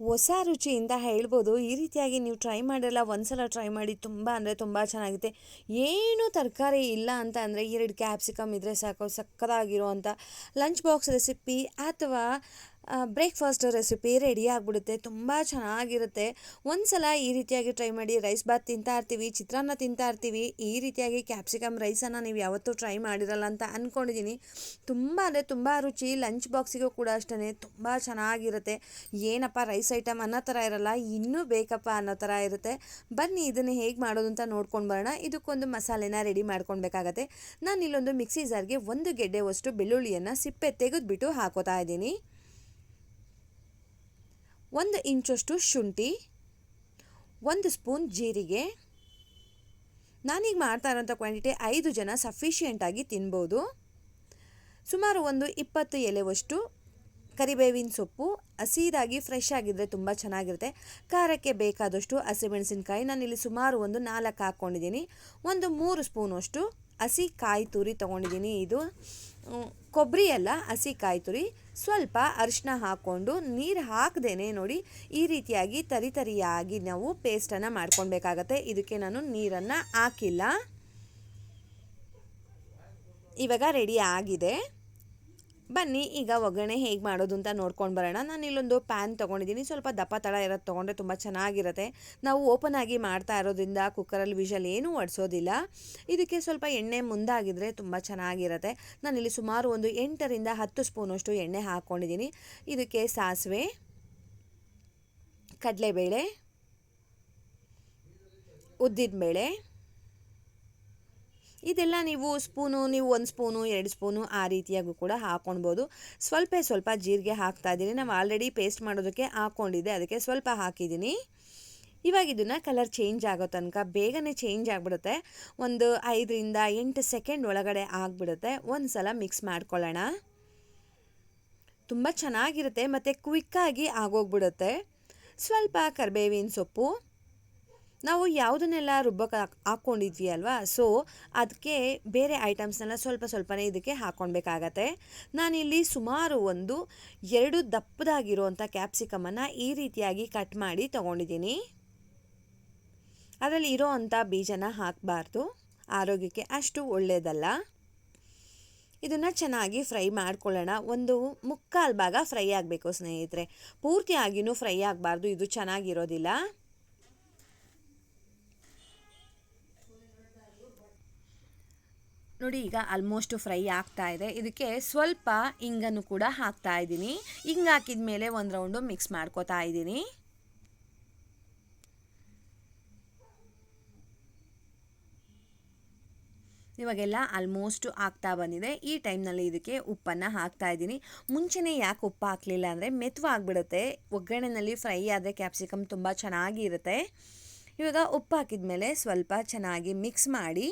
ಹೊಸ ರುಚಿಯಿಂದ ಹೇಳ್ಬೋದು. ಈ ರೀತಿಯಾಗಿ ನೀವು ಟ್ರೈ ಮಾಡಿರಲ್ಲ ಒಂದ್ಸಲ ಟ್ರೈ ಮಾಡಿ ತುಂಬ ಅಂದರೆ ತುಂಬ ಚೆನ್ನಾಗುತ್ತೆ ಏನು ತರಕಾರಿ ಇಲ್ಲ ಅಂತ ಅಂದರೆ ಎರಡು ಕ್ಯಾಪ್ಸಿಕಮ್ ಇದ್ದರೆ ಸಾಕು ಸಕ್ಕತ್ತಾಗಿರೋ ಅಂಥ ಲಂಚ್ ಬಾಕ್ಸ್ ರೆಸಿಪಿ ಅಥವಾ ಬ್ರೇಕ್ಫಾಸ್ಟ್ ರೆಸಿಪಿ ರೆಡಿ ಆಗಿಬಿಡುತ್ತೆ. ತುಂಬ ಚೆನ್ನಾಗಿರುತ್ತೆ. ಒಂದು ಸಲ ಈ ರೀತಿಯಾಗಿ ಟ್ರೈ ಮಾಡಿ ರೈಸ್ ಬಾತ್ ತಿಂತಾ ಇರ್ತೀವಿ, ಚಿತ್ರಾನ್ನ ತಿಂತಾ ಇರ್ತೀವಿ, ಈ ರೀತಿಯಾಗಿ ಕ್ಯಾಪ್ಸಿಕಮ್ ರೈಸನ್ನು ನೀವು ಯಾವತ್ತೂ ಟ್ರೈ ಮಾಡಿರಲ್ಲ ಅಂತ ಅಂದ್ಕೊಂಡಿದ್ದೀನಿ ತುಂಬ ಅಂದರೆ ತುಂಬ ರುಚಿ ಲಂಚ್ ಬಾಕ್ಸಿಗೂ ಕೂಡ ಅಷ್ಟೇ ತುಂಬ ಚೆನ್ನಾಗಿರುತ್ತೆ. ಏನಪ್ಪ ರೈಸ್ ಐಟಮ್ ಅನ್ನೋ ಥರ ಇರಲ್ಲ, ಇನ್ನೂ ಬೇಕಪ್ಪ ಅನ್ನೋ ಥರ ಇರುತ್ತೆ. ಬನ್ನಿ ಇದನ್ನು ಹೇಗೆ ಮಾಡೋದು ಅಂತ ನೋಡ್ಕೊಂಡು ಬರೋಣ. ಇದಕ್ಕೊಂದು ಮಸಾಲೆನ ರೆಡಿ ಮಾಡ್ಕೊಳ್ಬೇಕಾಗತ್ತೆ. ನಾನು ಇಲ್ಲೊಂದು ಮಿಕ್ಸಿ ಜಾರ್ಗೆ ಒಂದು ಗೆಡ್ಡೆವಷ್ಟು ಬೆಳ್ಳುಳ್ಳಿಯನ್ನು ಸಿಪ್ಪೆ ತೆಗೆದುಬಿಟ್ಟು ಹಾಕೋತಾ ಇದ್ದೀನಿ. ಒಂದು ಇಂಚಷ್ಟು ಶುಂಠಿ, ಒಂದು ಸ್ಪೂನ್ ಜೀರಿಗೆ. ನಾನೀಗ ಮಾಡ್ತಾ ಇರೋಂಥ ಕ್ವಾಂಟಿಟಿ ಐದು ಜನ ಸಫಿಷಿಯೆಂಟಾಗಿ ತಿನ್ಬೋದು. ಸುಮಾರು ಒಂದು ಇಪ್ಪತ್ತು ಎಲೆವಷ್ಟು ಕರಿಬೇವಿನ ಸೊಪ್ಪು ಹಸಿದಾಗಿ ಫ್ರೆಶ್ ಆಗಿದ್ದರೆ ತುಂಬ ಚೆನ್ನಾಗಿರುತ್ತೆ. ಖಾರಕ್ಕೆ ಬೇಕಾದಷ್ಟು ಹಸಿಮೆಣಸಿನ್ಕಾಯಿ. ನಾನಿಲ್ಲಿ ಸುಮಾರು ಒಂದು ನಾಲ್ಕು ಹಾಕ್ಕೊಂಡಿದ್ದೀನಿ ಒಂದು ಮೂರು ಸ್ಪೂನಷ್ಟು ಹಸಿ ಕಾಯಿ ತುರಿ ತೊಗೊಂಡಿದ್ದೀನಿ ಇದು. ಕೊಬ್ಬರಿ ಅಲ್ಲ ಹಸಿ ಕಾಯಿ ತುರಿ. ಸ್ವಲ್ಪ ಅರಿಶಿನ ಹಾಕ್ಕೊಂಡು ನೀರು ಹಾಕ್ದೇನೆ ನೋಡಿ ಈ ರೀತಿಯಾಗಿ ತರಿ ತರಿಯಾಗಿ ನಾವು ಪೇಸ್ಟನ್ನು ಮಾಡ್ಕೊಳ್ಬೇಕಾಗತ್ತೆ. ಇದಕ್ಕೆ ನಾನು ನೀರನ್ನು ಹಾಕಿಲ್ಲ. ಇವಾಗ ರೆಡಿ ಆಗಿದೆ. ಬನ್ನಿ, ಈಗ ಒಗ್ಗರಣೆ ಹೇಗೆ ಮಾಡೋದು ಅಂತ ನೋಡ್ಕೊಂಡು ಬರೋಣ. ನಾನು ಇಲ್ಲೊಂದು ಪ್ಯಾನ್ ತೊಗೊಂಡಿದ್ದೀನಿ. ಸ್ವಲ್ಪ ದಪ್ಪ ತಳ ಇರೋದು ತೊಗೊಂಡ್ರೆ ತುಂಬ ಚೆನ್ನಾಗಿರುತ್ತೆ. ನಾವು ಓಪನ್ ಆಗಿ ಮಾಡ್ತಾ ಇರೋದ್ರಿಂದ ಕುಕ್ಕರಲ್ಲಿ ವಿಷಲ್ ಏನೂ ಒಡಿಸೋದಿಲ್ಲ. ಇದಕ್ಕೆ ಸ್ವಲ್ಪ ಎಣ್ಣೆ ಮುಂದಾಗಿದ್ದರೆ ತುಂಬ ಚೆನ್ನಾಗಿರುತ್ತೆ. ನಾನಿಲ್ಲಿ ಸುಮಾರು ಒಂದು ಎಂಟರಿಂದ ಹತ್ತು ಸ್ಪೂನಷ್ಟು ಎಣ್ಣೆ ಹಾಕ್ಕೊಂಡಿದ್ದೀನಿ ಇದಕ್ಕೆ ಸಾಸಿವೆ, ಕಡಲೆಬೇಳೆ ಉದ್ದಿನಬೇಳೆ ಇದೆಲ್ಲ ನೀವು ಸ್ಪೂನು, ನೀವು ಒಂದು ಸ್ಪೂನು, ಎರಡು ಸ್ಪೂನು ಆ ರೀತಿಯಾಗೂ ಕೂಡ ಹಾಕ್ಕೊಳ್ಬೋದು ಸ್ವಲ್ಪ ಸ್ವಲ್ಪ ಜೀರಿಗೆ ಹಾಕ್ತಾ ಇದ್ದೀನಿ. ನಾವು ಆಲ್ರೆಡಿ ಪೇಸ್ಟ್ ಮಾಡೋದಕ್ಕೆ ಹಾಕ್ಕೊಂಡಿದ್ದೆ ಅದಕ್ಕೆ ಸ್ವಲ್ಪ ಹಾಕಿದ್ದೀನಿ. ಇವಾಗ ಇದನ್ನು ಕಲರ್ ಚೇಂಜ್ ಆಗೋ ತನಕ, ಬೇಗನೆ ಚೇಂಜ್ ಆಗಿಬಿಡುತ್ತೆ. ಒಂದು ಐದರಿಂದ ಎಂಟು ಸೆಕೆಂಡ್ ಒಳಗಡೆ ಆಗಿಬಿಡುತ್ತೆ. ಒಂದು ಸಲ ಮಿಕ್ಸ್ ಮಾಡ್ಕೊಳ್ಳೋಣ. ತುಂಬ ಚೆನ್ನಾಗಿರುತ್ತೆ. ಮತ್ತು ಕ್ವಿಕ್ಕಾಗಿ ಆಗೋಗ್ಬಿಡುತ್ತೆ. ಸ್ವಲ್ಪ ಕರಿಬೇವಿನ ಸೊಪ್ಪು ನಾವು ಯಾವುದನ್ನೆಲ್ಲ ರುಬ್ಬಕ್ಕೆ ಹಾಕ್ಕೊಂಡಿದ್ವಿ ಅಲ್ವಾ ಸೊ ಅದಕ್ಕೆ ಬೇರೆ ಐಟಮ್ಸ್ನೆಲ್ಲ ಸ್ವಲ್ಪ ಸ್ವಲ್ಪನೇ ಇದಕ್ಕೆ ಹಾಕ್ಕೊಳ್ಬೇಕಾಗತ್ತೆ ನಾನಿಲ್ಲಿ ಸುಮಾರು ಒಂದು ಎರಡು ದಪ್ಪದಾಗಿರುವಂಥ ಕ್ಯಾಪ್ಸಿಕಮನ್ನು ಈ ರೀತಿಯಾಗಿ ಕಟ್ ಮಾಡಿ ತೊಗೊಂಡಿದ್ದೀನಿ. ಅದರಲ್ಲಿ ಇರೋ ಅಂಥ ಬೀಜನ ಹಾಕಬಾರ್ದು. ಆರೋಗ್ಯಕ್ಕೆ ಅಷ್ಟು ಒಳ್ಳೆಯದಲ್ಲ ಇದನ್ನು ಚೆನ್ನಾಗಿ ಫ್ರೈ ಮಾಡ್ಕೊಳ್ಳೋಣ. ಒಂದು ಮುಕ್ಕಾಲು ಭಾಗ ಫ್ರೈ ಆಗಬೇಕು ಸ್ನೇಹಿತರೆ. ಪೂರ್ತಿಯಾಗಿಯೂ ಫ್ರೈ ಆಗಬಾರ್ದು. ಇದು ಚೆನ್ನಾಗಿರೋದಿಲ್ಲ. ನೋಡಿ, ಈಗ ಆಲ್ಮೋಸ್ಟ್ ಫ್ರೈ ಆಗ್ತಾ ಇದೆ. ಇದಕ್ಕೆ ಸ್ವಲ್ಪ ಇಂಗನ್ನು ಕೂಡ ಹಾಕ್ತಾ ಇದ್ದೀನಿ. ಹಿಂಗೆ ಹಾಕಿದ ಮೇಲೆ ಒಂದು ರೌಂಡು ಮಿಕ್ಸ್ ಮಾಡ್ಕೋತಾ ಇದ್ದೀನಿ. ಇವಾಗೆಲ್ಲ ಆಲ್ಮೋಸ್ಟ್ ಆಗ್ತಾ ಬಂದಿದೆ. ಈ ಟೈಮ್ನಲ್ಲಿ ಇದಕ್ಕೆ ಉಪ್ಪನ್ನು ಹಾಕ್ತಾ ಇದ್ದೀನಿ. ಮುಂಚೆನೇ ಯಾಕೆ ಉಪ್ಪು ಹಾಕಲಿಲ್ಲ ಅಂದರೆ ಮೆತ್ತವಾಗಿಬಿಡುತ್ತೆ ಒಗ್ಗರಣೆಯಲ್ಲಿ ಫ್ರೈ ಆದರೆ ಕ್ಯಾಪ್ಸಿಕಮ್ ತುಂಬ ಚೆನ್ನಾಗಿರುತ್ತೆ. ಇವಾಗ ಉಪ್ಪು ಹಾಕಿದ ಮೇಲೆ ಸ್ವಲ್ಪ ಚೆನ್ನಾಗಿ ಮಿಕ್ಸ್ ಮಾಡಿ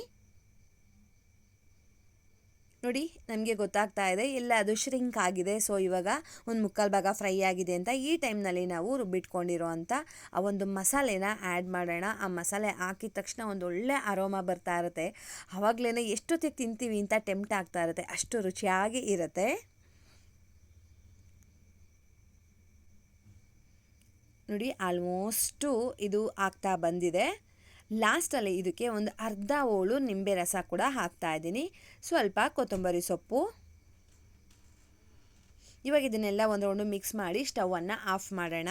ನೋಡಿ, ನಮಗೆ ಗೊತ್ತಾಗ್ತಾ ಇದೆ, ಎಲ್ಲ ಅದು ಶ್ರಿಂಕ್ ಆಗಿದೆ. ಸೊ ಇವಾಗ ಒಂದು ಮುಕ್ಕಾಲು ಭಾಗ ಫ್ರೈ ಆಗಿದೆ ಅಂತ ಈ ಟೈಮ್ನಲ್ಲಿ ನಾವು ರುಬ್ಬಿಟ್ಕೊಂಡಿರೋ ಅಂಥ ಆ ಒಂದು ಮಸಾಲೆನ ಆ್ಯಡ್ ಮಾಡೋಣ. ಆ ಮಸಾಲೆ ಹಾಕಿದ ತಕ್ಷಣ ಒಂದು ಒಳ್ಳೆ ಅರೋಮ ಬರ್ತಾ ಇರುತ್ತೆ. ಆವಾಗಲೇ ಎಷ್ಟೊತ್ತಿಗೆ ತಿಂತೀವಿ ಅಂತ ಟೆಂಪ್ಟ್ ಆಗ್ತಾ ಇರುತ್ತೆ. ಅಷ್ಟು ರುಚಿಯಾಗಿ ಇರುತ್ತೆ. ನೋಡಿ ಆಲ್ಮೋಸ್ಟು ಇದು ಆಗ್ತಾ ಬಂದಿದೆ. ಲಾಸ್ಟಲ್ಲಿ ಇದಕ್ಕೆ ಒಂದು ಅರ್ಧ ಹೋಳು ನಿಂಬೆ ರಸ ಕೂಡ ಹಾಕ್ತಾ ಇದ್ದೀನಿ. ಸ್ವಲ್ಪ ಕೊತ್ತಂಬರಿ ಸೊಪ್ಪು. ಇವಾಗ ಇದನ್ನೆಲ್ಲ ಒಂದು ರೌಂಡು ಮಿಕ್ಸ್ ಮಾಡಿ ಸ್ಟವನ್ನು ಆಫ್ ಮಾಡೋಣ.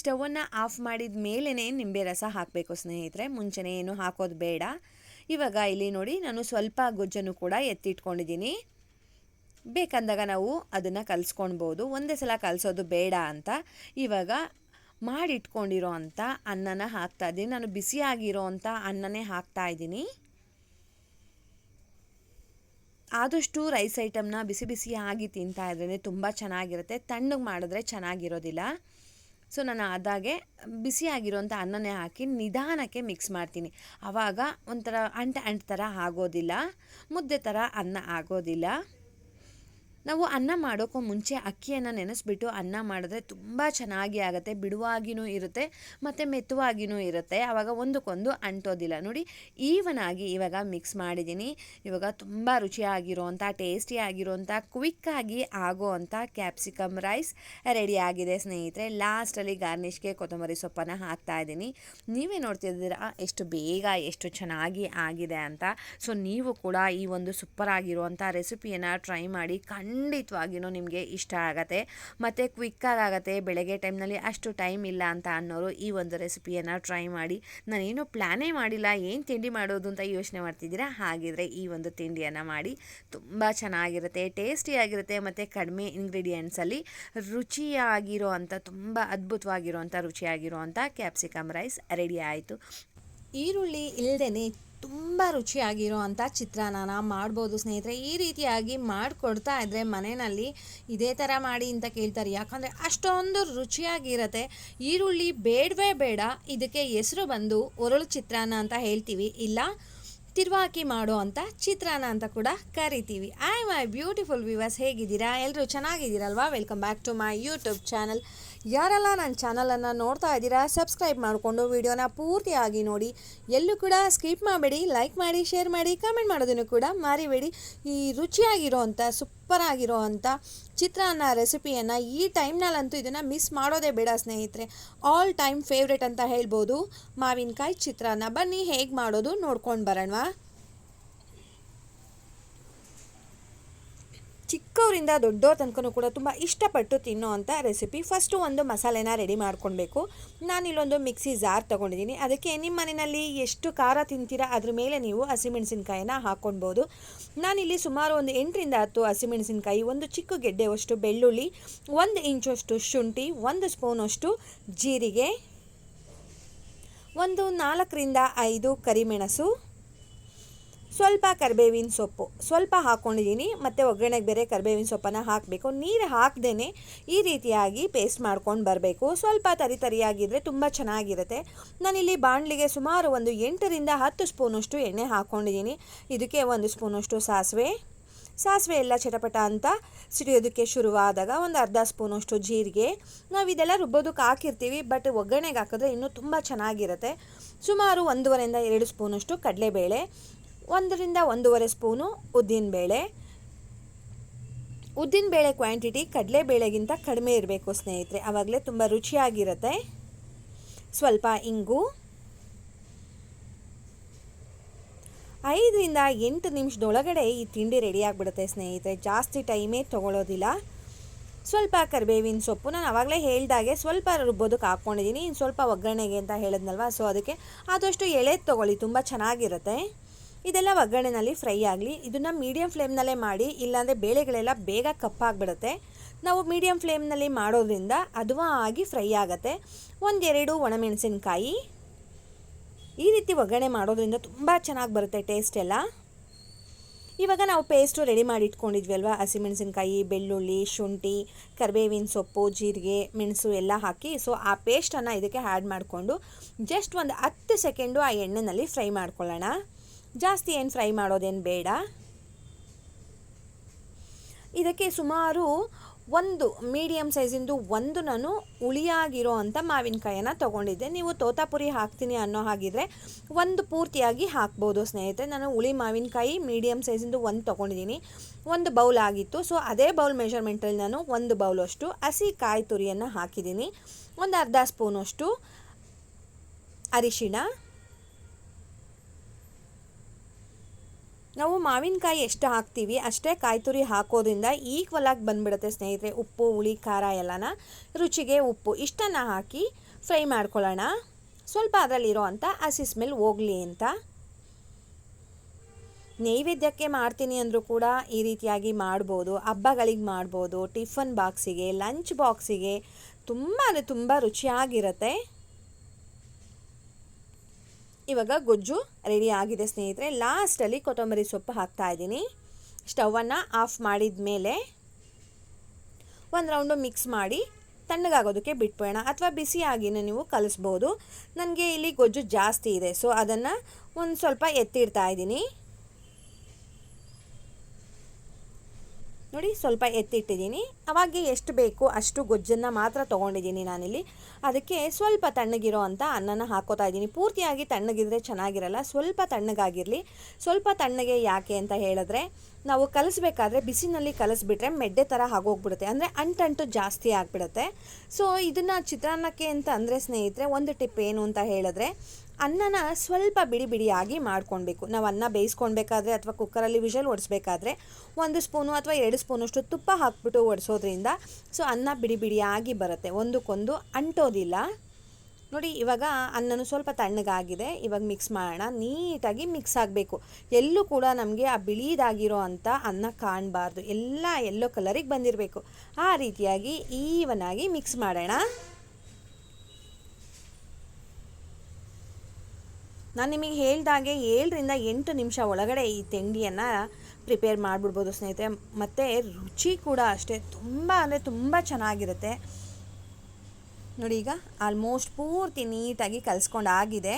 ಸ್ಟವನ್ನು ಆಫ್ ಮಾಡಿದ ಮೇಲೇ ನಿಂಬೆ ರಸ ಹಾಕಬೇಕು ಸ್ನೇಹಿತರೆ. ಮುಂಚೆನೇ ಏನು ಹಾಕೋದು ಬೇಡ. ಇವಾಗ ಇಲ್ಲಿ ನೋಡಿ ನಾನು ಸ್ವಲ್ಪ ಗೊಜ್ಜನ್ನು ಕೂಡ ಎತ್ತಿಟ್ಕೊಂಡಿದ್ದೀನಿ. ಬೇಕಂದಾಗ ನಾವು ಅದನ್ನು ಕಲಿಸ್ಕೊಳ್ಬೋದು ಒಂದೇ ಸಲ ಕಲಿಸೋದು ಬೇಡ ಅಂತ. ಇವಾಗ ಮಾಡಿಟ್ಕೊಂಡಿರೋ ಅಂಥ ಅನ್ನನ ಹಾಕ್ತಾ ಇದ್ದೀನಿ. ನಾನು ಬಿಸಿಯಾಗಿರೋ ಅಂಥ ಅನ್ನನೇ ಹಾಕ್ತಾ ಇದ್ದೀನಿ. ಆದಷ್ಟು ರೈಸ್ ಐಟಮ್ನ ಬಿಸಿ ಬಿಸಿಯಾಗಿ ತಿಂತಾ ಇದ್ರೇ ತುಂಬ ಚೆನ್ನಾಗಿರುತ್ತೆ. ತಣ್ಣಗೆ ಮಾಡಿದ್ರೆ ಚೆನ್ನಾಗಿರೋದಿಲ್ಲ. ಸೊ, ನಾನು ಆದಾಗೆ ಬಿಸಿಯಾಗಿರೋಂಥ ಅನ್ನನೇ ಹಾಕಿ ನಿಧಾನಕ್ಕೆ ಮಿಕ್ಸ್ ಮಾಡ್ತೀನಿ. ಆವಾಗ ಒಂಥರ ಅಂಟ ಅಂಟ ಥರ ಆಗೋದಿಲ್ಲ. ಮುದ್ದೆ ಥರ ಅನ್ನ ಆಗೋದಿಲ್ಲ. ನಾವು ಅನ್ನ ಮಾಡೋಕ್ಕೂ ಮುಂಚೆ ಅಕ್ಕಿಯನ್ನು ನೆನೆಸ್ಬಿಟ್ಟು ಅನ್ನ ಮಾಡಿದ್ರೆ ತುಂಬ ಚೆನ್ನಾಗಿ ಆಗುತ್ತೆ ಬಿಡುವಾಗಿಯೂ ಇರುತ್ತೆ ಮತ್ತು ಮೆತ್ತುವಾಗಿನೂ ಇರುತ್ತೆ. ಆವಾಗ ಒಂದಕ್ಕೊಂದು ಅಂಟೋದಿಲ್ಲ. ನೋಡಿ ಈವನ್ ಆಗಿ ಇವಾಗ ಮಿಕ್ಸ್ ಮಾಡಿದ್ದೀನಿ. ಇವಾಗ ತುಂಬ ರುಚಿಯಾಗಿರೋವಂಥ, ಟೇಸ್ಟಿಯಾಗಿರೋವಂಥ ಕ್ವಿಕ್ಕಾಗಿ ಆಗೋವಂಥ ಕ್ಯಾಪ್ಸಿಕಮ್ ರೈಸ್ ರೆಡಿ ಆಗಿದೆ ಸ್ನೇಹಿತರೆ. ಲಾಸ್ಟಲ್ಲಿ ಗಾರ್ನಿಷ್ಗೆ ಕೊತ್ತಂಬರಿ ಸೊಪ್ಪನ್ನು ಹಾಕ್ತಾ ಇದ್ದೀನಿ. ನೀವೇ ನೋಡ್ತಿದ್ದೀರಾ ಎಷ್ಟು ಬೇಗ, ಎಷ್ಟು ಚೆನ್ನಾಗಿ ಆಗಿದೆ ಅಂತ. ಸೊ ನೀವು ಕೂಡ ಈ ಒಂದು ಸೂಪರ್ ಆಗಿರುವಂಥ ರೆಸಿಪಿಯನ್ನು ಟ್ರೈ ಮಾಡಿ ಖಂಡಿತವಾಗಿಯೂ ನಿಮಗೆ ಇಷ್ಟ ಆಗತ್ತೆ. ಮತ್ತು ಕ್ವಿಕ್ಕಾಗಿ ಆಗುತ್ತೆ. ಬೆಳಗ್ಗೆ ಟೈಮ್ನಲ್ಲಿ ಅಷ್ಟು ಟೈಮ್ ಇಲ್ಲ ಅಂತ ಅನ್ನೋರು ಈ ಒಂದು ರೆಸಿಪಿಯನ್ನು ಟ್ರೈ ಮಾಡಿ. ನಾನೇನು ಪ್ಲ್ಯಾನೇ ಮಾಡಿಲ್ಲ. ಏನು ತಿಂಡಿ ಮಾಡೋದು ಅಂತ ಯೋಚನೆ ಮಾಡ್ತಿದ್ದೀರಾ? ಹಾಗಿದ್ರೆ ಈ ಒಂದು ತಿಂಡಿಯನ್ನು ಮಾಡಿ. ತುಂಬ ಚೆನ್ನಾಗಿರುತ್ತೆ. ಟೇಸ್ಟಿಯಾಗಿರುತ್ತೆ ಮತ್ತು ಕಡಿಮೆ ಇಂಗ್ರೀಡಿಯೆಂಟ್ಸಲ್ಲಿ ರುಚಿಯಾಗಿರೋ ಅಂಥ ತುಂಬ ಅದ್ಭುತವಾಗಿರುವಂಥ ರುಚಿಯಾಗಿರುವಂಥ ಕ್ಯಾಪ್ಸಿಕಮ್ ರೈಸ್ ರೆಡಿ ಆಯಿತು. ಈರುಳ್ಳಿ ಇಲ್ಲದೇ ತುಂಬ ರುಚಿಯಾಗಿರೋ ಅಂಥ ಚಿತ್ರಾನ್ನ ಮಾಡ್ಬೋದು ಸ್ನೇಹಿತರೆ. ಈ ರೀತಿಯಾಗಿ ಮಾಡಿಕೊಡ್ತಾ ಇದ್ದರೆ ಮನೆಯಲ್ಲಿ ಇದೇ ಥರ ಮಾಡಿ ಅಂತ ಕೇಳ್ತಾರೆ. ಯಾಕಂದರೆ ಅಷ್ಟೊಂದು ರುಚಿಯಾಗಿರುತ್ತೆ. ಈರುಳ್ಳಿ ಬೇಡವೇ ಬೇಡ. ಇದಕ್ಕೆ ಹೆಸರು ಬಂದು ಒರಳು ಚಿತ್ರಾನ್ನ ಅಂತ ಹೇಳ್ತೀವಿ. ಇಲ್ಲ ತಿರುವಾಕಿ ಮಾಡೋ ಅಂತ ಚಿತ್ರಾನ್ನ ಅಂತ ಕೂಡ ಕರಿತೀವಿ. ಐ ಮೈ ಬ್ಯೂಟಿಫುಲ್ ವ್ಯೂವರ್ಸ್ ಹೇಗಿದ್ದೀರಾ? ಎಲ್ಲರೂ ಚೆನ್ನಾಗಿದ್ದೀರಲ್ವಾ? Welcome back to my YouTube channel ಯಾರೆಲ್ಲ ನನ್ನ ಚಾನಲನ್ನು ನೋಡ್ತಾ ಇದ್ದೀರಾ ಸಬ್ಸ್ಕ್ರೈಬ್ ಮಾಡಿಕೊಂಡು ವಿಡಿಯೋನ ಪೂರ್ತಿಯಾಗಿ ನೋಡಿ. ಎಲ್ಲೂ ಕೂಡ ಸ್ಕಿಪ್ ಮಾಡಬೇಡಿ ಲೈಕ್ ಮಾಡಿ ಶೇರ್ ಮಾಡಿ ಕಮೆಂಟ್ ಮಾಡೋದನ್ನು ಕೂಡ ಮರಿಬೇಡಿ. ಈ ರುಚಿಯಾಗಿರೋವಂಥ ಸೂಪರ್ ಆಗಿರೋ ಅಂಥ ಚಿತ್ರಾನ್ನ ರೆಸಿಪಿಯನ್ನು ಈ ಟೈಮ್ನಲ್ಲಂತೂ ಇದನ್ನು ಮಿಸ್ ಮಾಡೋದೇ ಬೇಡ ಸ್ನೇಹಿತರೆ. ಆಲ್ ಟೈಮ್ ಫೇವ್ರೆಟ್ ಅಂತ ಹೇಳ್ಬೋದು. ಮಾವಿನಕಾಯಿ ಚಿತ್ರಾನ್ನ. ಬನ್ನಿ ಹೇಗೆ ಮಾಡೋದು ನೋಡ್ಕೊಂಡು ಬರೋಣವಾ ಚಿಕ್ಕವರಿಂದ ದೊಡ್ಡವ್ರ ತನಕನೂ ಕೂಡ ತುಂಬ ಇಷ್ಟಪಟ್ಟು ತಿನ್ನೋ ಅಂಥ ರೆಸಿಪಿ ಫಸ್ಟು ಒಂದು ಮಸಾಲೆನ ರೆಡಿ ಮಾಡ್ಕೊಳ್ಬೇಕು. ನಾನಿಲ್ಲೊಂದು ಮಿಕ್ಸಿ ಜಾರ್ ತೊಗೊಂಡಿದ್ದೀನಿ ಅದಕ್ಕೆ ನಿಮ್ಮ ಮನೆಯಲ್ಲಿ ಎಷ್ಟು ಖಾರ ತಿಂತೀರಾ, ಅದ್ರ ಮೇಲೆ ನೀವು ಹಸಿಮೆಣಸಿನ್ಕಾಯಿನ ಹಾಕ್ಕೊಳ್ಬೋದು ನಾನಿಲ್ಲಿ ಸುಮಾರು ಒಂದು ಎಂಟರಿಂದ ಹತ್ತು ಹಸಿಮೆಣಸಿನ್ಕಾಯಿ ಒಂದು ಚಿಕ್ಕ ಗೆಡ್ಡೆಯಷ್ಟು ಬೆಳ್ಳುಳ್ಳಿ, ಒಂದು ಇಂಚಷ್ಟು ಶುಂಠಿ, ಒಂದು ಸ್ಪೂನಷ್ಟು ಜೀರಿಗೆ, ಒಂದು ನಾಲ್ಕರಿಂದ ಐದು ಕರಿಮೆಣಸು ಸ್ವಲ್ಪ ಕರಿಬೇವಿನ ಸೊಪ್ಪು, ಸ್ವಲ್ಪ ಹಾಕ್ಕೊಂಡಿದ್ದೀನಿ ಮತ್ತು ಒಗ್ಗರಣೆಗೆ ಬೇರೆ ಕರಿಬೇವಿನ ಸೊಪ್ಪನ್ನು ಹಾಕಬೇಕು. ನೀರು ಹಾಕ್ದೇ ಈ ರೀತಿಯಾಗಿ ಪೇಸ್ಟ್ ಮಾಡ್ಕೊಂಡು ಬರಬೇಕು. ಸ್ವಲ್ಪ ತರಿ ತರಿಯಾಗಿದ್ದರೆ ತುಂಬ ಚೆನ್ನಾಗಿರುತ್ತೆ. ನಾನಿಲ್ಲಿ ಬಾಣಲಿಗೆ ಸುಮಾರು ಒಂದು ಎಂಟರಿಂದ ಹತ್ತು ಸ್ಪೂನಷ್ಟು ಎಣ್ಣೆ ಹಾಕ್ಕೊಂಡಿದ್ದೀನಿ ಇದಕ್ಕೆ ಒಂದು ಸ್ಪೂನಷ್ಟು ಸಾಸಿವೆ. ಸಾಸಿವೆ ಎಲ್ಲ ಚಟಪಟ ಅಂತ ಸಿಡಿಯೋದಕ್ಕೆ ಶುರುವಾದಾಗ ಒಂದು ಅರ್ಧ ಸ್ಪೂನಷ್ಟು ಜೀರಿಗೆ. ನಾವು ಇದೆಲ್ಲ ರುಬ್ಬೋದಕ್ಕೆ ಹಾಕಿರ್ತೀವಿ, ಬಟ್ ಒಗ್ಗರಣೆಗೆ ಹಾಕಿದ್ರೆ ಇನ್ನೂ ತುಂಬ ಚೆನ್ನಾಗಿರುತ್ತೆ. ಸುಮಾರು ಒಂದೂವರೆಯಿಂದ ಎರಡು ಸ್ಪೂನಷ್ಟು ಕಡಲೆಬೇಳೆ. ಒಂದರಿಂದ ಒಂದೂವರೆ ಸ್ಪೂನು ಉದ್ದಿನಬೇಳೆ ಉದ್ದಿನಬೇಳೆ ಕ್ವಾಂಟಿಟಿ ಕಡಲೆಬೇಳೆಗಿಂತ ಕಡಿಮೆ ಇರಬೇಕು ಸ್ನೇಹಿತರೆ ಆವಾಗಲೇ ತುಂಬ ರುಚಿಯಾಗಿರುತ್ತೆ. ಸ್ವಲ್ಪ ಇಂಗು. ಐದರಿಂದ ಎಂಟು ನಿಮಿಷದೊಳಗಡೆ ಈ ತಿಂಡಿ ರೆಡಿಯಾಗಿಬಿಡುತ್ತೆ ಸ್ನೇಹಿತರೆ, ಜಾಸ್ತಿ ಟೈಮೇ ತೊಗೊಳೋದಿಲ್ಲ. ಸ್ವಲ್ಪ ಕರಿಬೇವಿನ ಸೊಪ್ಪು, ನಾನು ಆವಾಗಲೇ ಹೇಳಿದಾಗೆ ಸ್ವಲ್ಪ ರುಬ್ಬೋದಕ್ಕೆ ಹಾಕ್ಕೊಂಡಿದ್ದೀನಿ ಇನ್ನು ಸ್ವಲ್ಪ ಒಗ್ಗರಣೆಗೆ ಅಂತ ಹೇಳಿದ್ನಲ್ವ ಸೊ ಅದಕ್ಕೆ ಆದಷ್ಟು ಎಳೆದು ತೊಗೊಳ್ಳಿ, ತುಂಬ ಚೆನ್ನಾಗಿರುತ್ತೆ. ಇದೆಲ್ಲ ಒಗ್ಗರಣೆನಲ್ಲಿ ಫ್ರೈ ಆಗಲಿ, ಇದನ್ನು ಮೀಡಿಯಂ ಫ್ಲೇಮ್ನಲ್ಲೇ ಮಾಡಿ, ಇಲ್ಲಾಂದರೆ ಬೇಳೆಗಳೆಲ್ಲ ಬೇಗ ಕಪ್ಪಾಗ್ಬಿಡುತ್ತೆ. ನಾವು ಮೀಡಿಯಂ ಫ್ಲೇಮ್ನಲ್ಲಿ ಮಾಡೋದ್ರಿಂದ ಆಗಿ ಫ್ರೈ ಆಗುತ್ತೆ. ಒಂದೆರಡು ಒಣಮೆಣಸಿನ್ಕಾಯಿ. ಈ ರೀತಿ ಒಗ್ಗರಣೆ ಮಾಡೋದ್ರಿಂದ ತುಂಬ ಚೆನ್ನಾಗಿ ಬರುತ್ತೆ ಟೇಸ್ಟ್ ಎಲ್ಲ. ಇವಾಗ ನಾವು ಪೇಸ್ಟು ರೆಡಿ ಮಾಡಿ ಇಟ್ಕೊಂಡಿದ್ವಿ ಅಲ್ವಾ ಹಸಿಮೆಣಸಿನ್ಕಾಯಿ, ಬೆಳ್ಳುಳ್ಳಿ, ಶುಂಠಿ, ಕರಿಬೇವಿನ ಸೊಪ್ಪು, ಜೀರಿಗೆ, ಮೆಣಸು ಎಲ್ಲ ಹಾಕಿ ಸೊ ಆ ಪೇಸ್ಟನ್ನು ಇದಕ್ಕೆ ಆ್ಯಡ್ ಮಾಡಿಕೊಂಡು ಜಸ್ಟ್ ಒಂದು ಹತ್ತು ಸೆಕೆಂಡು ಆ ಎಣ್ಣೆಯಲ್ಲಿ ಫ್ರೈ ಮಾಡ್ಕೊಳ್ಳೋಣ. ಜಾಸ್ತಿ ಏನು ಫ್ರೈ ಮಾಡೋದೇನು ಬೇಡ. ಇದಕ್ಕೆ ಸುಮಾರು ಒಂದು ಮೀಡಿಯಮ್ ಸೈಜಿಂದು ಒಂದು ನಾನು ಹುಳಿಯಾಗಿರೋ ಅಂಥ ಮಾವಿನಕಾಯನ್ನು ತೊಗೊಂಡಿದ್ದೆ. ನೀವು ತೋತಾಪುರಿ ಹಾಕ್ತೀನಿ ಅನ್ನೋ ಹಾಗಿದ್ರೆ ಒಂದು ಪೂರ್ತಿಯಾಗಿ ಹಾಕ್ಬೋದು ಸ್ನೇಹಿತರೆ. ನಾನು ಹುಳಿ ಮಾವಿನಕಾಯಿ ಮೀಡಿಯಮ್ ಸೈಜಿಂದು ಒಂದು ತೊಗೊಂಡಿದ್ದೀನಿ. ಒಂದು ಬೌಲ್ ಆಗಿತ್ತು. ಸೊ, ಅದೇ ಬೌಲ್ ಮೆಷರ್ಮೆಂಟಲ್ಲಿ ನಾನು ಒಂದು ಬೌಲಷ್ಟು ಹಸಿ ಕಾಯಿ ತುರಿಯನ್ನು ಹಾಕಿದ್ದೀನಿ. ಒಂದು ಅರ್ಧ ಸ್ಪೂನಷ್ಟು ಅರಿಶಿಣ ನಾವು ಮಾವಿನಕಾಯಿ ಎಷ್ಟು ಹಾಕ್ತೀವಿ, ಅಷ್ಟೇ ಕಾಯಿ ತುರಿ ಹಾಕೋದ್ರಿಂದ ಈಕ್ವಲ್ ಆಗಿ ಬಂದ್ಬಿಡುತ್ತೆ ಸ್ನೇಹಿತರೆ. ಉಪ್ಪು, ಹುಳಿ, ಖಾರ ಎಲ್ಲನ ರುಚಿಗೆ ಉಪ್ಪು ಇಷ್ಟನ್ನು ಹಾಕಿ ಫ್ರೈ ಮಾಡ್ಕೊಳ್ಳೋಣ. ಸ್ವಲ್ಪ ಅದರಲ್ಲಿರೋ ಅಂಥ ಹಸಿ ಸ್ಮೆಲ್ ಹೋಗಲಿ ಅಂತ. ನೈವೇದ್ಯಕ್ಕೆ ಮಾಡ್ತೀನಿ ಅಂದರೂ ಕೂಡ ಈ ರೀತಿಯಾಗಿ ಮಾಡ್ಬೋದು. ಹಬ್ಬಗಳಿಗೆ ಮಾಡ್ಬೋದು, ಟಿಫನ್ ಬಾಕ್ಸಿಗೆ ಲಂಚ್ ಬಾಕ್ಸಿಗೆ ತುಂಬ ಅಂದರೆ ತುಂಬ ರುಚಿಯಾಗಿರುತ್ತೆ. ಇವಾಗ ಗೊಜ್ಜು ರೆಡಿ ಆಗಿದೆ ಸ್ನೇಹಿತರೆ. ಲಾಸ್ಟಲ್ಲಿ ಕೊತ್ತಂಬರಿ ಸೊಪ್ಪು ಹಾಕ್ತಾ ಇದ್ದೀನಿ. ಸ್ಟವನ್ನು ಆಫ್ ಮಾಡಿದ ಮೇಲೆ ಒಂದು ರೌಂಡು ಮಿಕ್ಸ್ ಮಾಡಿ ತಣ್ಣಗಾಗೋದಕ್ಕೆ ಬಿಟ್ಬಿಡೋಣ. ಅಥವಾ ಬಿಸಿಯಾಗಿನೂ ನೀವು ಕಲಿಸ್ಬೋದು. ನನಗೆ ಇಲ್ಲಿ ಗೊಜ್ಜು ಜಾಸ್ತಿ ಇದೆ. ಸೊ ಅದನ್ನು ಒಂದು ಸ್ವಲ್ಪ ಎತ್ತಿಡ್ತಾ ಇದ್ದೀನಿ. ನೋಡಿ ಸ್ವಲ್ಪ ಎತ್ತಿಟ್ಟಿದ್ದೀನಿ. ಅವಾಗೆ ಎಷ್ಟು ಬೇಕು ಅಷ್ಟು ಗೊಜ್ಜನ್ನು ಮಾತ್ರ ತೊಗೊಂಡಿದ್ದೀನಿ ನಾನಿಲ್ಲಿ. ಅದಕ್ಕೆ ಸ್ವಲ್ಪ ತಣ್ಣಗಿರೋ ಅಂತ ಅನ್ನನ ಹಾಕೋತಾ ಇದ್ದೀನಿ. ಪೂರ್ತಿಯಾಗಿ ತಣ್ಣಗಿದ್ರೆ ಚೆನ್ನಾಗಿರಲ್ಲ, ಸ್ವಲ್ಪ ತಣ್ಣಗಾಗಿರಲಿ. ಸ್ವಲ್ಪ ತಣ್ಣಗೆ ಯಾಕೆ ಅಂತ ಹೇಳಿದ್ರೆ, ನಾವು ಕಲಿಸ್ಬೇಕಾದ್ರೆ ಬಿಸಿನಲ್ಲಿ ಕಲಿಸ್ಬಿಟ್ರೆ ಮೆಡ್ಡೆ ಥರ ಆಗೋಗ್ಬಿಡುತ್ತೆ. ಅಂದರೆ ಅಂಟಂಟು ಜಾಸ್ತಿ ಆಗಿಬಿಡುತ್ತೆ. ಸೊ ಇದನ್ನು ಚಿತ್ರಾನ್ನಕ್ಕೆ ಅಂತ ಅಂದರೆ ಸ್ನೇಹಿತರೆ, ಒಂದು ಟಿಪ್ ಏನು ಅಂತ ಹೇಳಿದ್ರೆ ಅನ್ನನ ಸ್ವಲ್ಪ ಬಿಡಿ ಬಿಡಿಯಾಗಿ ಮಾಡ್ಕೊಳ್ಬೇಕು ನಾವು ಅನ್ನ ಬೇಯಿಸ್ಕೊಳ್ಬೇಕಾದ್ರೆ ಅಥವಾ ಕುಕ್ಕರಲ್ಲಿ ವಿಷಲ್ ಒಡಿಸ್ಬೇಕಾದ್ರೆ ಒಂದು ಸ್ಪೂನು ಅಥವಾ ಎರಡು ಸ್ಪೂನಷ್ಟು ತುಪ್ಪ ಹಾಕ್ಬಿಟ್ಟು ಒಡಿಸೋದ್ರಿಂದ ಸೊ ಅನ್ನ ಬಿಡಿ ಬಿಡಿಯಾಗಿ ಬರುತ್ತೆ. ಒಂದಕ್ಕೊಂದು ಅಂಟೋದಿಲ್ಲ. ನೋಡಿ, ಇವಾಗ ಅನ್ನನು ಸ್ವಲ್ಪ ತಣ್ಣಗಾಗಿದೆ. ಇವಾಗ ಮಿಕ್ಸ್ ಮಾಡೋಣ. ನೀಟಾಗಿ ಮಿಕ್ಸ್ ಆಗಬೇಕು. ಎಲ್ಲೂ ಕೂಡ ನಮಗೆ ಆ ಬಿಳಿದಾಗಿರೋ ಅಂಥ ಅನ್ನ ಕಾಣಬಾರ್ದು. ಎಲ್ಲ ಎಲ್ಲೋ ಕಲರಿಗೆ ಬಂದಿರಬೇಕು. ಆ ರೀತಿಯಾಗಿ ಈವನಾಗಿ ಮಿಕ್ಸ್ ಮಾಡೋಣ. ನಾನು ನಿಮಗೆ ಹೇಳಿದಾಗೆ ಏಳರಿಂದ ಎಂಟು ನಿಮಿಷ ಒಳಗಡೆ ಈ ತಿಂಡಿಯನ್ನು ಪ್ರಿಪೇರ್ ಮಾಡಿಬಿಡ್ಬೋದು ಸ್ನೇಹಿತರೆ. ಮತ್ತು ರುಚಿ ಕೂಡ ಅಷ್ಟೇ. ತುಂಬ ಅಂದರೆ ತುಂಬ ಚೆನ್ನಾಗಿರುತ್ತೆ. ನೋಡಿ ಈಗ ಆಲ್ಮೋಸ್ಟ್ ಪೂರ್ತಿ ನೀಟಾಗಿ ಕಲಿಸ್ಕೊಂಡು ಆಗಿದೆ.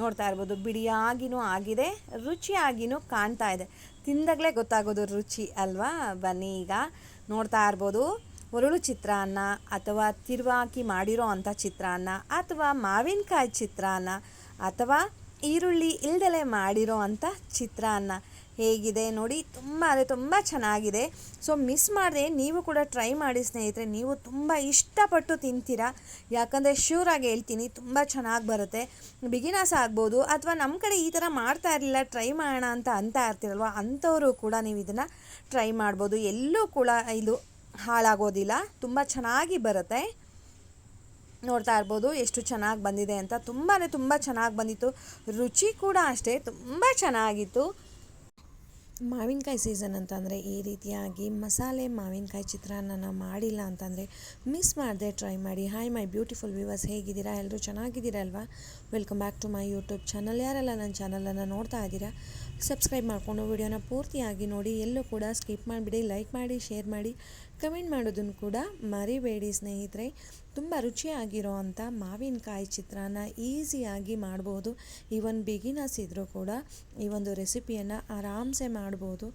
ನೋಡ್ತಾ ಇರ್ಬೋದು, ಬಿಡಿಯಾಗಿನೂ ಆಗಿದೆ, ರುಚಿಯಾಗಿನೂ ಕಾಣ್ತಾ ಇದೆ. ತಿಂದಾಗಲೇ ಗೊತ್ತಾಗೋದು ರುಚಿ ಅಲ್ವಾ? ಬನ್ನಿ ಈಗ ನೋಡ್ತಾ ಇರ್ಬೋದು. ಒರಳು ಚಿತ್ರಾನ್ನ ಅಥವಾ ತಿರುವಾಕಿ ಮಾಡಿರೋ ಅಂಥ ಚಿತ್ರಾನ್ನ ಅಥವಾ ಮಾವಿನಕಾಯಿ ಚಿತ್ರಾನ್ನ ಅಥವಾ ಈರುಳ್ಳಿ ಇಲ್ದಲೆ ಮಾಡಿರೋ ಅಂಥ ಚಿತ್ರಾನ್ನ ಹೇಗಿದೆ ನೋಡಿ, ತುಂಬ ಅಂದರೆ ತುಂಬ ಚೆನ್ನಾಗಿದೆ. ಸೊ ಮಿಸ್ ಮಾಡಿದೆ, ನೀವು ಕೂಡ ಟ್ರೈ ಮಾಡಿ ಸ್ನೇಹಿತರೆ, ನೀವು ತುಂಬ ಇಷ್ಟಪಟ್ಟು ತಿಂತೀರಾ? ಯಾಕಂದರೆ ಶ್ಯೂರಾಗಿ ಹೇಳ್ತೀನಿ, ತುಂಬ ಚೆನ್ನಾಗಿ ಬರುತ್ತೆ. ಬಿಗಿನರ್ಸ್ ಆಗ್ಬೋದು ಅಥವಾ ನಮ್ಮ ಕಡೆ ಈ ಥರ ಮಾಡ್ತಾ ಇರಲಿಲ್ಲ ಟ್ರೈ ಮಾಡೋಣ ಅಂತ ಅಂತ ಇರ್ತೀರಲ್ವ ಅಂಥವರು ಕೂಡ ನೀವು ಇದನ್ನು ಟ್ರೈ ಮಾಡ್ಬೋದು. ಎಲ್ಲೂ ಕೂಡ ಇದು ಹಾಳಾಗೋದಿಲ್ಲ. ತುಂಬ ಚೆನ್ನಾಗಿ ಬರುತ್ತೆ. ನೋಡ್ತಾ ಇರ್ಬೋದು ಎಷ್ಟು ಚೆನ್ನಾಗಿ ಬಂದಿದೆ ಅಂತ. ತುಂಬಾ ತುಂಬ ಚೆನ್ನಾಗಿ ಬಂದಿತ್ತು. ರುಚಿ ಕೂಡ ಅಷ್ಟೇ, ತುಂಬ ಚೆನ್ನಾಗಿತ್ತು. ಮಾವಿನಕಾಯಿ ಸೀಸನ್ ಅಂತಂದರೆ ಈ ರೀತಿಯಾಗಿ ಮಸಾಲೆ ಮಾವಿನಕಾಯಿ ಚಿತ್ರಾನ್ನ ಮಾಡಿಲ್ಲ ಅಂತಂದರೆ ಮಿಸ್ ಮಾಡದೆ ಟ್ರೈ ಮಾಡಿ. ಹಾಯ್ ಮೈ ಬ್ಯೂಟಿಫುಲ್ ವ್ಯೂವರ್ಸ್, ಹೇಗಿದ್ದೀರಾ? ಎಲ್ಲರೂ ಚೆನ್ನಾಗಿದ್ದೀರಾ ಅಲ್ವಾ? Welcome back to my YouTube channel. ಯಾರೆಲ್ಲ ನನ್ನ ಚಾನಲನ್ನು ನೋಡ್ತಾ ಇದ್ದೀರಾ, ಸಬ್ಸ್ಕ್ರೈಬ್ ಮಾಡಿಕೊಂಡು ವಿಡಿಯೋನ ಪೂರ್ತಿಯಾಗಿ ನೋಡಿ. ಎಲ್ಲೂ ಕೂಡ ಸ್ಕಿಪ್ ಮಾಡಿಬಿಡಿ, ಲೈಕ್ ಮಾಡಿ, ಶೇರ್ ಮಾಡಿ. ಕಮೆಂಟ್ ಮಾಡೋದನ್ನು ಕೂಡ ಮರಿಬೇಡಿ ಸ್ನೇಹಿತರೆ. ತುಂಬ ರುಚಿಯಾಗಿರೋ ಅಂಥ ಮಾವಿನಕಾಯಿ ಚಿತ್ರಾನ್ನ ಈಸಿಯಾಗಿ ಮಾಡ್ಬೋದು. ಈವನ್ ಬಿಗಿನರ್ಸ್ ಇದ್ದರೂ ಕೂಡ ಈ ಒಂದು ರೆಸಿಪಿಯನ್ನು ಆರಾಮ್ಸೆ ಮಾಡ್ಬೋದು.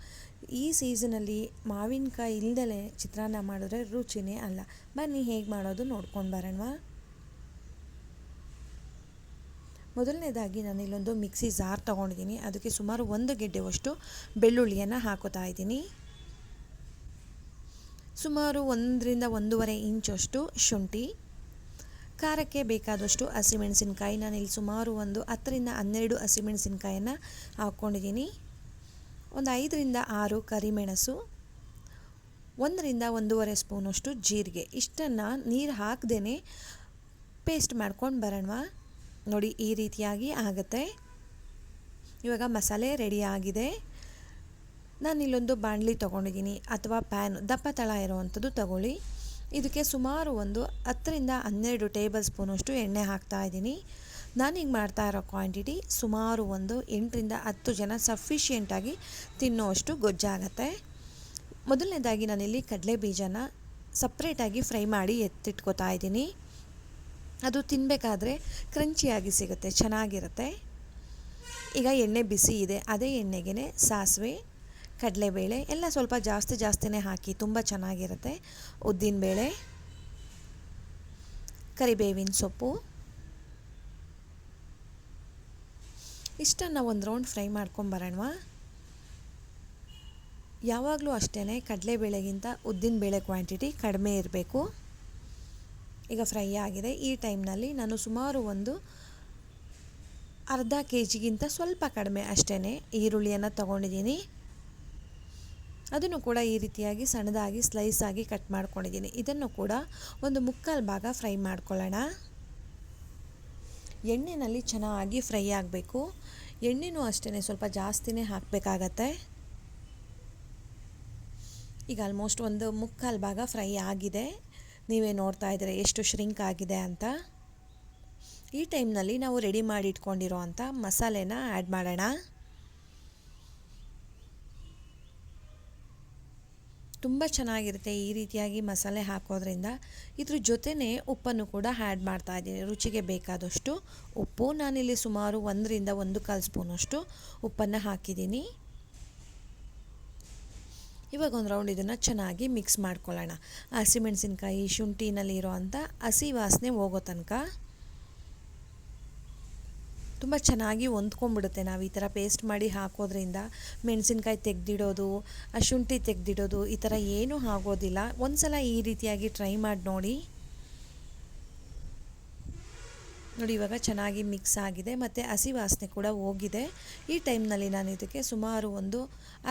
ಈ ಸೀಸನಲ್ಲಿ ಮಾವಿನಕಾಯಿ ಇಲ್ದಲೇ ಚಿತ್ರಾನ್ನ ಮಾಡಿದ್ರೆ ರುಚಿನೇ ಅಲ್ಲ. ಬನ್ನಿ ಹೇಗೆ ಮಾಡೋದು ನೋಡ್ಕೊಂಡು ಬರೋಣವಾ. ಮೊದಲನೇದಾಗಿ ನಾನು ಇಲ್ಲೊಂದು ಮಿಕ್ಸಿ ಜಾರ್ ತೊಗೊಂಡಿದ್ದೀನಿ. ಅದಕ್ಕೆ ಸುಮಾರು ಒಂದು ಗೆಡ್ಡೆವಷ್ಟು ಬೆಳ್ಳುಳ್ಳಿಯನ್ನು ಹಾಕೋತಾ ಇದ್ದೀನಿ. ಸುಮಾರು ಒಂದರಿಂದ ಒಂದೂವರೆ ಇಂಚಷ್ಟು ಶುಂಠಿ, ಖಾರಕ್ಕೆ ಬೇಕಾದಷ್ಟು ಹಸಿಮೆಣಸಿನಕಾಯಿ ನಾನು ಇಲ್ಲಿ ಸುಮಾರು ಒಂದು ಹತ್ತರಿಂದ ಹನ್ನೆರಡು ಹಸಿಮೆಣಸಿನ್ಕಾಯನ್ನು ಹಾಕ್ಕೊಂಡಿದ್ದೀನಿ. ಒಂದು ಐದರಿಂದ ಆರು ಕರಿಮೆಣಸು, ಒಂದರಿಂದ ಒಂದೂವರೆ ಸ್ಪೂನಷ್ಟು ಜೀರಿಗೆ. ಇಷ್ಟನ್ನು ನೀರು ಹಾಕ್ದೇ ಪೇಸ್ಟ್ ಮಾಡ್ಕೊಂಡು ಬರೋಣ ನೋಡಿ, ಈ ರೀತಿಯಾಗಿ ಆಗುತ್ತೆ. ಇವಾಗ ಮಸಾಲೆ ರೆಡಿ ಆಗಿದೆ. ನಾನು ಇಲ್ಲೊಂದು ಬಾಣಲಿ ತೊಗೊಂಡಿದ್ದೀನಿ ಅಥವಾ ಪ್ಯಾನ್, ದಪ್ಪ ತಳ ಇರುವಂಥದ್ದು ತಗೊಳ್ಳಿ. ಇದಕ್ಕೆ ಸುಮಾರು ಒಂದು ಹತ್ತರಿಂದ ಹನ್ನೆರಡು ಟೇಬಲ್ ಸ್ಪೂನಷ್ಟು ಎಣ್ಣೆ ಹಾಕ್ತಾ ಇದ್ದೀನಿ. ನಾನೀಗ ಮಾಡ್ತಾ ಇರೋ ಕ್ವಾಂಟಿಟಿ ಸುಮಾರು ಒಂದು ಎಂಟರಿಂದ ಹತ್ತು ಜನ ಸಫಿಷಿಯೆಂಟಾಗಿ ತಿನ್ನೋವಷ್ಟು ಗೊಜ್ಜಾಗತ್ತೆ ಮೊದಲನೇದಾಗಿ ನಾನಿಲ್ಲಿ ಕಡಲೆ ಬೀಜನ ಸಪ್ರೇಟಾಗಿ ಫ್ರೈ ಮಾಡಿ ಎತ್ತಿಟ್ಕೋತಾ ಇದ್ದೀನಿ. ಅದು ತಿನ್ನಬೇಕಾದ್ರೆ ಕ್ರಂಚಿಯಾಗಿ ಸಿಗುತ್ತೆ, ಚೆನ್ನಾಗಿರುತ್ತೆ. ಈಗ ಎಣ್ಣೆ ಬಿಸಿ ಇದೆ, ಅದೇ ಎಣ್ಣೆಗೆ ಸಾಸಿವೆ. ಕಡಲೆಬೇಳೆ ಎಲ್ಲ ಸ್ವಲ್ಪ ಜಾಸ್ತಿ ಜಾಸ್ತಿನೇ ಹಾಕಿ ತುಂಬ ಚೆನ್ನಾಗಿರುತ್ತೆ. ಉದ್ದಿನಬೇಳೆ ಕರಿಬೇವಿನ ಸೊಪ್ಪು. ಇಷ್ಟನ್ನು ಒಂದು ರೌಂಡ್ ಫ್ರೈ ಮಾಡ್ಕೊಂಬರೋಣ ಯಾವಾಗಲೂ ಅಷ್ಟೇ ಕಡಲೆಬೇಳೆಗಿಂತ ಉದ್ದಿನಬೇಳೆ ಕ್ವಾಂಟಿಟಿ ಕಡಿಮೆ ಇರಬೇಕು. ಈಗ ಫ್ರೈ ಆಗಿದೆ. ಈ ಟೈಮ್ನಲ್ಲಿ ನಾನು ಸುಮಾರು ಒಂದು ಅರ್ಧ ಕೆ ಜಿಗಿಂತ ಸ್ವಲ್ಪ ಕಡಿಮೆ ಅಷ್ಟೇ ಈರುಳ್ಳಿಯನ್ನು ತೊಗೊಂಡಿದ್ದೀನಿ. ಅದನ್ನು ಕೂಡ ಈ ರೀತಿಯಾಗಿ ಸಣ್ಣದಾಗಿ ಸ್ಲೈಸ್ ಆಗಿ ಕಟ್ ಮಾಡ್ಕೊಂಡಿದ್ದೀನಿ. ಇದನ್ನು ಕೂಡ ಒಂದು ಮುಕ್ಕಾಲು ಭಾಗ ಫ್ರೈ ಮಾಡ್ಕೊಳ್ಳೋಣ. ಎಣ್ಣೆಯಲ್ಲಿ ಚೆನ್ನಾಗಿ ಫ್ರೈ ಆಗಬೇಕು. ಎಣ್ಣೆನೂ ಅಷ್ಟೇ ಸ್ವಲ್ಪ ಜಾಸ್ತಿನೇ ಹಾಕಬೇಕಾಗತ್ತೆ. ಈಗ ಆಲ್ಮೋಸ್ಟ್ ಒಂದು ಮುಕ್ಕಾಲು ಭಾಗ ಫ್ರೈ ಆಗಿದೆ. ನೀವೇ ನೋಡ್ತಾ ಇದ್ದೀರ ಎಷ್ಟು ಶ್ರಿಂಕ್ ಆಗಿದೆ ಅಂತ. ಈ ಟೈಮ್ನಲ್ಲಿ ನಾವು ರೆಡಿ ಮಾಡಿ ಇಟ್ಕೊಂಡಿರೋ ಅಂಥ ಮಸಾಲೆನ ಆ್ಯಡ್ ಮಾಡೋಣ. ತುಂಬ ಚೆನ್ನಾಗಿರುತ್ತೆ ಈ ರೀತಿಯಾಗಿ ಮಸಾಲೆ ಹಾಕೋದ್ರಿಂದ. ಇದ್ರ ಜೊತೆನೇ ಉಪ್ಪನ್ನು ಕೂಡ ಆ್ಯಡ್ ಮಾಡ್ತಾ ಇದ್ದೀನಿ. ರುಚಿಗೆ ಬೇಕಾದಷ್ಟು ಉಪ್ಪು. ನಾನಿಲ್ಲಿ ಸುಮಾರು ಒಂದರಿಂದ ಒಂದು ಕಾಲು ಸ್ಪೂನಷ್ಟು ಉಪ್ಪನ್ನು ಹಾಕಿದ್ದೀನಿ. ಇವಾಗ ಒಂದು ರೌಂಡ್ ಇದನ್ನು ಚೆನ್ನಾಗಿ ಮಿಕ್ಸ್ ಮಾಡ್ಕೊಳ್ಳೋಣ. ಹಸಿಮೆಣಸಿನ್ಕಾಯಿ ಶುಂಠಿನಲ್ಲಿ ಇರೋ ಅಂಥ ಹಸಿ ವಾಸನೆ ಹೋಗೋ ತನಕ. ತುಂಬ ಚೆನ್ನಾಗಿ ಹೊಂದ್ಕೊಂಡ್ಬಿಡುತ್ತೆ. ನಾವು ಈ ಥರ ಪೇಸ್ಟ್ ಮಾಡಿ ಹಾಕೋದ್ರಿಂದ ಮೆಣಸಿನ್ಕಾಯಿ ತೆಗೆದಿಡೋದು ಶುಂಠಿ ತೆಗೆದಿಡೋದು ಈ ಥರ ಏನೂ ಆಗೋದಿಲ್ಲ. ಒಂದು ಸಲ ಈ ರೀತಿಯಾಗಿ ಟ್ರೈ ಮಾಡಿ ನೋಡಿ. ನೋಡಿ, ಇವಾಗ ಚೆನ್ನಾಗಿ ಮಿಕ್ಸ್ ಆಗಿದೆ ಮತ್ತು ಹಸಿ ವಾಸನೆ ಕೂಡ ಹೋಗಿದೆ. ಈ ಟೈಮ್ನಲ್ಲಿ ನಾನು ಇದಕ್ಕೆ ಸುಮಾರು ಒಂದು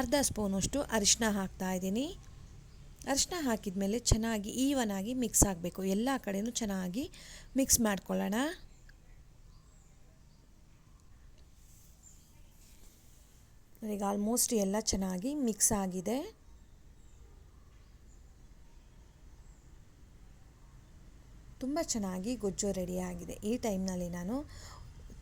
ಅರ್ಧ ಸ್ಪೂನಷ್ಟು ಅರಿಶಿನ ಹಾಕ್ತಾ ಇದ್ದೀನಿ. ಅರಿಶಿನ ಹಾಕಿದ ಮೇಲೆ ಚೆನ್ನಾಗಿ ಈವನ್ ಆಗಿ ಮಿಕ್ಸ್ ಆಗಬೇಕು. ಎಲ್ಲ ಕಡೆಯೂ ಚೆನ್ನಾಗಿ ಮಿಕ್ಸ್ ಮಾಡ್ಕೊಳ್ಳೋಣ. ಈಗ ಆಲ್ಮೋಸ್ಟ್ ಎಲ್ಲ ಚೆನ್ನಾಗಿ ಮಿಕ್ಸ್ ಆಗಿದೆ. ತುಂಬ ಚೆನ್ನಾಗಿ ಗೊಜ್ಜು ರೆಡಿಯಾಗಿದೆ ಈ ಟೈಮ್ನಲ್ಲಿ ನಾನು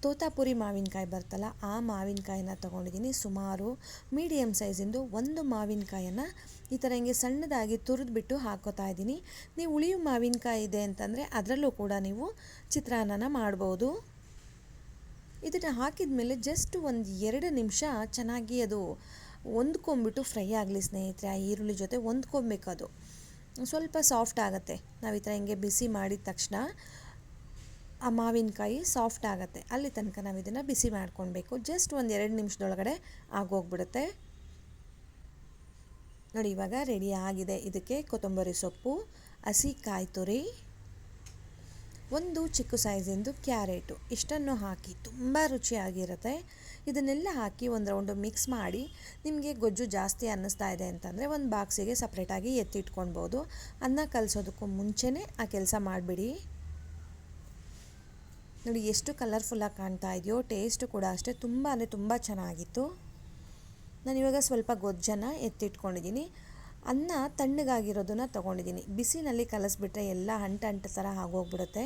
ತೋತಾಪುರಿ ಮಾವಿನಕಾಯಿ ಬರ್ತಲ್ಲ, ಆ ಮಾವಿನಕಾಯಿನ ತೊಗೊಂಡಿದ್ದೀನಿ. ಸುಮಾರು ಮೀಡಿಯಮ್ ಸೈಜಿಂದು ಒಂದು ಮಾವಿನಕಾಯನ್ನು ಈ ಥರ ಹಿಂಗೆ ಸಣ್ಣದಾಗಿ ತುರಿದ್ಬಿಟ್ಟು ಹಾಕೋತಾ ಇದ್ದೀನಿ. ನೀವು ಉಳಿಯು ಮಾವಿನಕಾಯಿ ಇದೆ ಅಂತಂದರೆ ಅದರಲ್ಲೂ ಕೂಡ ನೀವು ಚಿತ್ರಾನ್ನನ ಮಾಡ್ಬೋದು. ಇದನ್ನು ಹಾಕಿದ ಮೇಲೆ ಜಸ್ಟ್ ಒಂದು ಎರಡು ನಿಮಿಷ ಚೆನ್ನಾಗಿ ಅದು ಹೊಂದ್ಕೊಂಬಿಟ್ಟು ಫ್ರೈ ಆಗಲಿ ಸ್ನೇಹಿತರೆ, ಆ ಈರುಳ್ಳಿ ಜೊತೆ ಹೊಂದ್ಕೊಬೇಕು ಅದು. ಸ್ವಲ್ಪ ಸಾಫ್ಟ್ ಆಗುತ್ತೆ. ನಾವು ಈ ಥರ ಹಿಂಗೆ ಬಿಸಿ ಮಾಡಿದ ತಕ್ಷಣ ಆ ಮಾವಿನಕಾಯಿ ಸಾಫ್ಟ್ ಆಗುತ್ತೆ. ಅಲ್ಲಿ ತನಕ ನಾವು ಇದನ್ನು ಬಿಸಿ ಮಾಡ್ಕೊಳ್ಬೇಕು. ಜಸ್ಟ್ ಒಂದು ಎರಡು ನಿಮಿಷದೊಳಗಡೆ ಆಗೋಗ್ಬಿಡುತ್ತೆ. ನೋಡಿ ಇವಾಗ ರೆಡಿ ಆಗಿದೆ. ಇದಕ್ಕೆ ಕೊತ್ತಂಬರಿ ಸೊಪ್ಪು, ಹಸಿ ಕಾಯಿ ತುರಿ ಒಂದು ಚಿಕ್ಕ ಸೈಜಿಂದು ಕ್ಯಾರೆಟು ಇಷ್ಟನ್ನು ಹಾಕಿ ತುಂಬ ರುಚಿಯಾಗಿರುತ್ತೆ. ಇದನ್ನೆಲ್ಲ ಹಾಕಿ ಒಂದು ರೌಂಡು ಮಿಕ್ಸ್ ಮಾಡಿ ನಿಮಗೆ ಗೊಜ್ಜು ಜಾಸ್ತಿ ಅನ್ನಿಸ್ತಾ ಇದೆ ಅಂತಂದರೆ ಒಂದು ಬಾಕ್ಸಿಗೆ ಸಪ್ರೇಟಾಗಿ ಎತ್ತಿಟ್ಕೊಳ್ಬೋದು. ಅನ್ನ ಕಲಿಸೋದಕ್ಕೂ ಮುಂಚೆನೇ ಆ ಕೆಲಸ ಮಾಡಿಬಿಡಿ. ನೋಡಿ ಎಷ್ಟು ಕಲರ್ಫುಲ್ಲಾಗಿ ಕಾಣ್ತಾ ಇದೆಯೋ ಟೇಸ್ಟು ಕೂಡ ಅಷ್ಟೇ ತುಂಬ ಅಂದರೆ ತುಂಬ ಚೆನ್ನಾಗಿತ್ತು. ನಾನಿವಾಗ ಸ್ವಲ್ಪ ಗೊಜ್ಜನ್ನು ಎತ್ತಿಟ್ಕೊಂಡಿದ್ದೀನಿ ಅನ್ನ ತಣ್ಣಗಾಗಿರೋದನ್ನು ತೊಗೊಂಡಿದ್ದೀನಿ. ಬಿಸಿನಲ್ಲಿ ಕಲಸಿಬಿಟ್ರೆ ಎಲ್ಲ ಅಂಟ ಅಂಟು ಥರ ಆಗೋಗ್ಬಿಡುತ್ತೆ.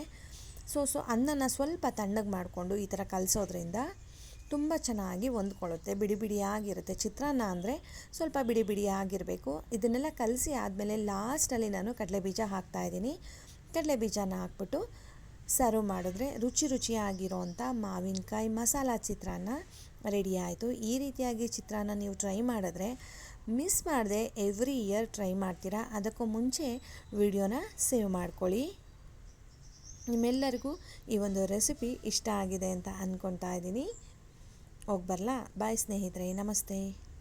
ಸೊ ಸೊ ಅನ್ನನ ಸ್ವಲ್ಪ ತಣ್ಣಗೆ ಮಾಡಿಕೊಂಡು ಈ ಥರ ಕಲಸೋದ್ರಿಂದ ತುಂಬ ಚೆನ್ನಾಗಿ ಹೊಂದ್ಕೊಳ್ಳುತ್ತೆ. ಬಿಡಿ ಬಿಡಿಯಾಗಿರುತ್ತೆ. ಚಿತ್ರಾನ್ನ ಅಂದರೆ ಸ್ವಲ್ಪ ಬಿಡಿ ಬಿಡಿಯಾಗಿರಬೇಕು. ಇದನ್ನೆಲ್ಲ ಕಲಸಿ ಆದಮೇಲೆ ಲಾಸ್ಟಲ್ಲಿ ನಾನು ಕಡಲೆ ಬೀಜ ಹಾಕ್ತಾಯಿದ್ದೀನಿ ಕಡಲೆ ಬೀಜನ ಹಾಕ್ಬಿಟ್ಟು ಸರ್ವ್ ಮಾಡಿದ್ರೆ ರುಚಿ ರುಚಿಯಾಗಿರೋವಂಥ ಮಾವಿನಕಾಯಿ ಮಸಾಲ ಚಿತ್ರಾನ್ನ ರೆಡಿ ಆಯಿತು. ಈ ರೀತಿಯಾಗಿ ಚಿತ್ರಾನ್ನ ನೀವು ಟ್ರೈ ಮಾಡಿದ್ರೆ ಮಿಸ್ ಮಾಡದೆ ಎವ್ರಿ ಇಯರ್ ಟ್ರೈ ಮಾಡ್ತೀರಾ? ಅದಕ್ಕೂ ಮುಂಚೆ ವಿಡಿಯೋನ ಸೇವ್ ಮಾಡ್ಕೊಳ್ಳಿ. ನಿಮ್ಮೆಲ್ಲರಿಗೂ ಈ ಒಂದು ರೆಸಿಪಿ ಇಷ್ಟ ಆಗಿದೆ ಅಂತ ಅಂದ್ಕೊತಾ ಇದ್ದೀನಿ. ಹೋಗಿ ಬರಲಾ? ಬಾಯ್ ಸ್ನೇಹಿತರೆ, ನಮಸ್ತೆ.